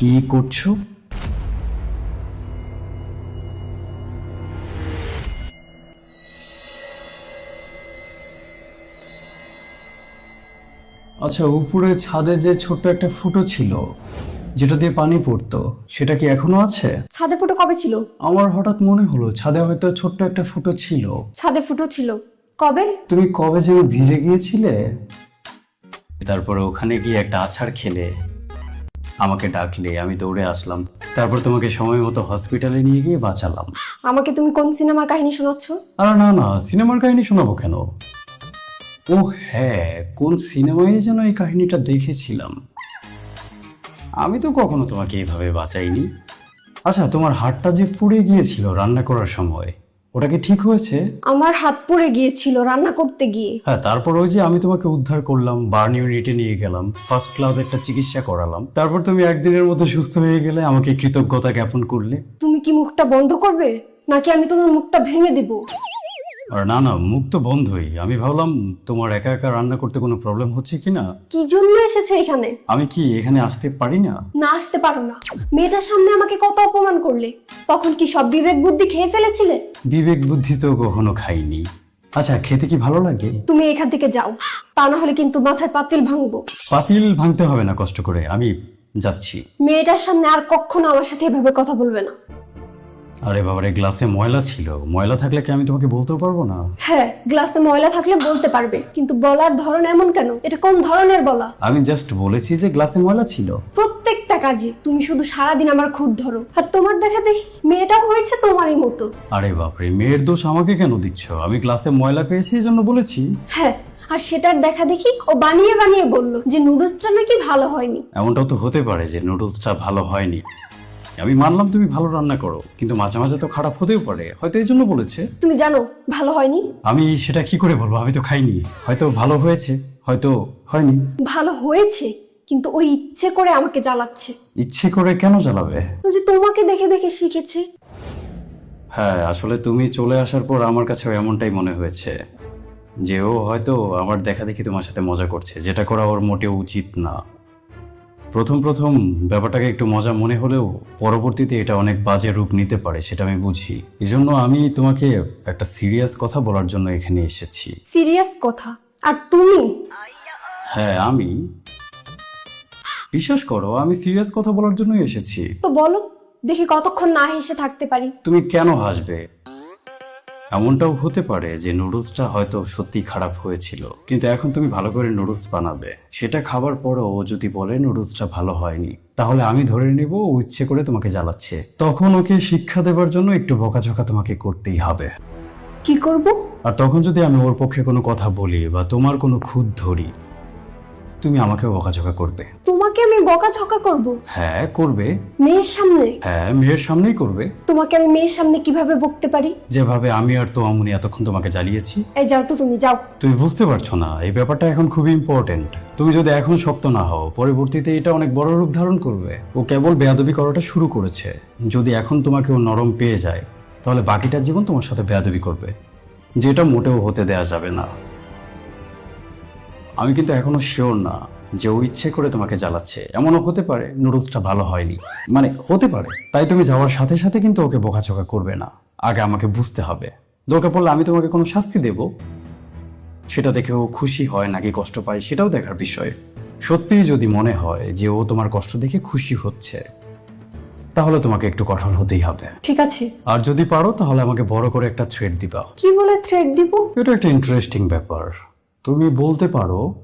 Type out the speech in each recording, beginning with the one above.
কি করছ? আচ্ছা উপরে ছাদে যে ছোট্ট একটা ফুটো ছিল যেটা দিয়ে পানি পড়তো সেটা কি এখনও আছে? ছাদে ফুটো কবে ছিল? আমার হঠাৎ মনে হলো ছাদে হয়তো ছোট্ট একটা ফুটো ছিল। ছাদে ফুটো ছিল। কবে? তুমি কবে যেন ভিজে গিয়েছিলে? তারপরে ওখানে গিয়ে একটা আছাড় খেলে। আমাকে ডাকলে আমি দৌড়ে আসলাম। তারপর তোমাকে সময় মতো হসপিটালে নিয়ে গিয়ে বাঁচালাম। আমাকে তুমি কোন সিনেমার কাহিনী শোনাচ্ছ? আর না না সিনেমার কাহিনী শোনাবো কেন? ও হ্যাঁ কোন সিনেমায় যেন এই কাহিনীটা দেখেছিলাম? আমি তো কখনো তোমাকে এইভাবে বাঁচাইনি। আচ্ছা তোমার হাতটা যে পুড়ে গিয়েছিল রান্না করার সময় ওটা কি ঠিক হয়েছে? আমার হাত পড়ে গিয়েছিল রান্না করতে গিয়ে। হ্যাঁ তারপর ওই যে আমি তোমাকে উদ্ধার করলাম বার্ন ইউনিটে নিয়ে গেলাম ফার্স্ট ক্লাস একটা চিকিৎসা করালাম। তারপর তুমি একদিনের মতো সুস্থ হয়ে গেলে আমাকে কৃতজ্ঞতা জ্ঞাপন করলে। তুমি কি মুখটা বন্ধ করবে? নাকি আমি তোমার মুখটা ভেঙে দেব? আর না না মুখ তো বন্ধই। আমি ভাবলাম তোমার একা একা রান্না করতে কোনো প্রবলেম হচ্ছে কি না কি জন্য এসেছ এখানে? আমি কি এখানে আসতে পারি না? না আসতে পারো না। মেয়েটার সামনে আমাকে কত অপমান করলে। তখন কি সব বিবেক বুদ্ধি খেয়ে ফেলেছিলে? বিবেক বুদ্ধি তো কখনো খাইনি। আচ্ছা খেতে কি ভালো লাগে? তুমি এখান থেকে যাও। তা না হলে কিন্তু মাথায় পাতিল ভাঙবো। পাতিল ভাঙতে হবে না কষ্ট করে। আমি যাচ্ছি। মেয়েটার সামনে আর কখনো আমার সাথে এভাবে কথা বলবে না। আরে বাবারে গ্লাসে ময়লা ছিল। ময়লা থাকলে কি আমি তোমাকে বলতেও পারব না? হ্যাঁ গ্লাসে ময়লা থাকলে বলতে পারবে কিন্তু বলার ধরন এমন কেন? এটা কোন ধরনের বলা? আমি জাস্ট বলেছি যে গ্লাসে ময়লা ছিল। প্রত্যেকটা কাজে তুমি শুধু সারাদিন আমার খুদ ধরো আর তোমার দেখা দেখি মেয়েটাও হয়েছে তোমারই মতো। আরে বাপরে মেয়ের দোষ আমাকে কেন দিচ্ছ? আমি গ্লাসে ময়লা পেয়েছি এই জন্য বলেছি। হ্যাঁ আর সেটার দেখা দেখি ও বানিয়ে বানিয়ে বলল যে নুডলসটা নাকি ভালো হয়নি। এমনটাও তো হতে পারে যে নুডলসটা ভালো হয়নি। আমি মানলাম তুমি ভালো রান্না করো কিন্তু মাঝে মাঝে তো খারাপ হতেও পারে। হয়তো এই জন্য বলেছে। তুমি জানো ভালো হয়নি। আমি সেটা কি করে বলব? আমি তো খাইনি। হয়তো ভালো হয়েছে হয়তো হয়নি। ভালো হয়েছে কিন্তু ওই ইচ্ছে করে আমাকে জ্বালাচ্ছে। ইচ্ছে করে কেন জ্বালাবে? ও যে তোমাকে দেখে দেখে শিখেছে। হ্যাঁ আসলে তুমি চলে আসার পর আমার কাছেও এমনটাই মনে হয়েছে যে ও হয়তো আমার দেখা দেখি তোমার সাথে মজা করছে যেটা করা ওর মোটেও উচিত না। প্রথম প্রথম ব্যাপারটাকে একটু মজা মনে হলেও পরবর্তীতে এটা অনেক বাজে রূপ নিতে পারে সেটা আমি বুঝি। এই জন্য আমি তোমাকে একটা সিরিয়াস কথা বলার জন্য এখানে এসেছি। সিরিয়াস কথা? আর তুমি? হ্যাঁ আমি। বিশ্বাস করো আমি সিরিয়াস কথা বলার জন্যই এসেছি। তো বলো দেখি কতক্ষণ না হেসে থাকতে পারি। তুমি কেন হাসবে? এমনটাও হতে পারে যে নুডলসটা হয়তো সত্যি খারাপ হয়েছিল। কিন্তু এখন তুমি ভালো করে নুডলস বানাবে। সেটা খাবার পরও ও যদি বলে নুডলসটা ভালো হয়নি তাহলে আমি ধরে নেব ও ইচ্ছে করে তোমাকে জ্বালাচ্ছে। তখন ওকে শিক্ষা দেবার জন্য একটু বকাঝকা তোমাকে করতেই হবে। কি করব? আর তখন যদি আমি ওর পক্ষে কোনো কথা বলি বা তোমার কোনো খুদ ধরি তুমি আমাকেও বকাঝকা করবে। তোমাকে আমি বকাঝকা করব? হ্যাঁ করবে। মেয়ের সামনে? হ্যাঁ মেয়ের সামনেই করবে। তোমাকে আমি মেয়ের সামনে কীভাবে বকতে পারি? যেভাবে আমি আর তো অমনি এতক্ষণ তোমাকে জ্বালিয়েছি। এই যাও তো তুমি যাও। তুমি বুঝতে পারছ না এই ব্যাপারটা এখন খুবই ইম্পর্টেন্ট তুমি যদি এখন শক্ত না হও পরবর্তীতে এটা অনেক বড় রূপ ধারণ করবে। ও কেবল বেয়াদবি করাটা শুরু করেছে। যদি এখন তোমাকে ও নরম পেয়ে যায় তাহলে বাকিটা জীবন তোমার সাথে বেয়াদবি করবে। যেটা মোটেও হতে দেয়া যাবে না। আমি কিন্তু এখনও শিওর না যে ও ইচ্ছে করে তোমাকে জ্বালাচ্ছে। এমনও হতে পারে নুডলসটা ভালো হয়নি। মানে হতে পারে। তাই তুমি যাওয়ার সাথে সাথে কিন্তু ওকে বোকাচোকা করবে না। আগে আমাকে বুঝতে হবে। দরকার পড়লে আমি তোমাকে কোনো শাস্তি দেব। সেটা দেখে ও খুশি হয় নাকি কষ্ট পায় সেটাও দেখার বিষয়। সত্যিই যদি মনে হয় যে ও তোমার কষ্ট দেখে খুশি হচ্ছে তাহলে তোমাকে একটু কঠোর হতেই হবে। ঠিক আছে। আর যদি পারো তাহলে আমাকে বড় করে একটা থ্রেড দিবা। কি বলে থ্রেড দিব? এটা একটা ইন্টারেস্টিং ব্যাপার। তুমি বলতে পারো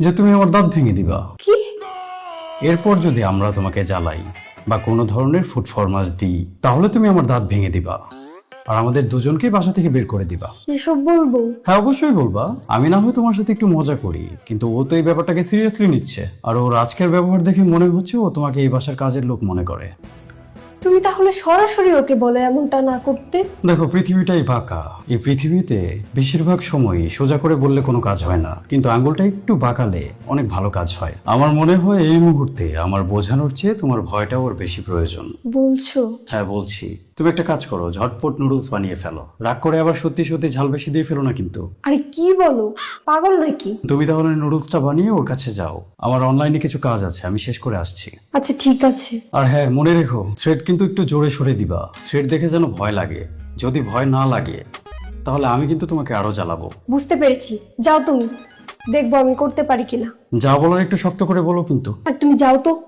যে তুমি আমার দাঁত ভেঙে দিবা। কি? এরপর যদি আমরা তোমাকে জ্বালাই বা কোনো ধরনের ফুড ফরমাস দিই তাহলে তুমি আমার দাঁত ভেঙে দিবা। আর আমাদের দুজনকে বাসা থেকে বের করে দিবা। এসব বলব। হ্যাঁ অবশ্যই বলবা। আমি না হয় তোমার সাথে একটু মজা করি কিন্তু ও তো এই ব্যাপারটাকে সিরিয়াসলি নিচ্ছে। আর ওর আজকের ব্যবহার দেখে মনে হচ্ছে ও তোমাকে এই বাসার কাজের লোক মনে করে। তুমি তাহলে সরাসরি ওকে বলো এমনটা না করতে। দেখো পৃথিবীটাই বাঁকা এই পৃথিবীতে বেশিরভাগ সময়ই সোজা করে বললে কোনো কাজ হয় না। কিন্তু আঙ্গুলটা একটু বাঁকালে অনেক ভালো কাজ হয়। আমার মনে হয় এই মুহূর্তে আমার বোঝানোর চেয়ে তোমার ভয়টা ওর বেশি প্রয়োজন। বলছো? হ্যাঁ বলছি। তুমি একটা কাজ করো ঝটপট নুডলস বানিয়ে ফেলো। রাগ করে আবার সত্যি সত্যি ঝাল বেশি দিয়ে ফেলো না কিন্তু। আরে কি বলো? পাগল নাকি? তুমি তাহলে নুডলসটা বানিয়ে ওর কাছে যাও। আমার অনলাইনে কিছু কাজ আছে আমি শেষ করে আসছি। আচ্ছা ঠিক আছে। আর হ্যাঁ মনে রেখো থ্রেড কিন্তু একটু জোরে সরে দিবা। থ্রেড দেখে যেন ভয় লাগে। যদি ভয় না লাগে তাহলে আমি কিন্তু তোমাকে আরও জ্বালাবো। বুঝতে পেরেছি। যাও তুমি। দেখব আমি করতে পারি কিনা। যা বলার একটু শক্ত করে বলো কিন্তু। আর তুমি যাও তো।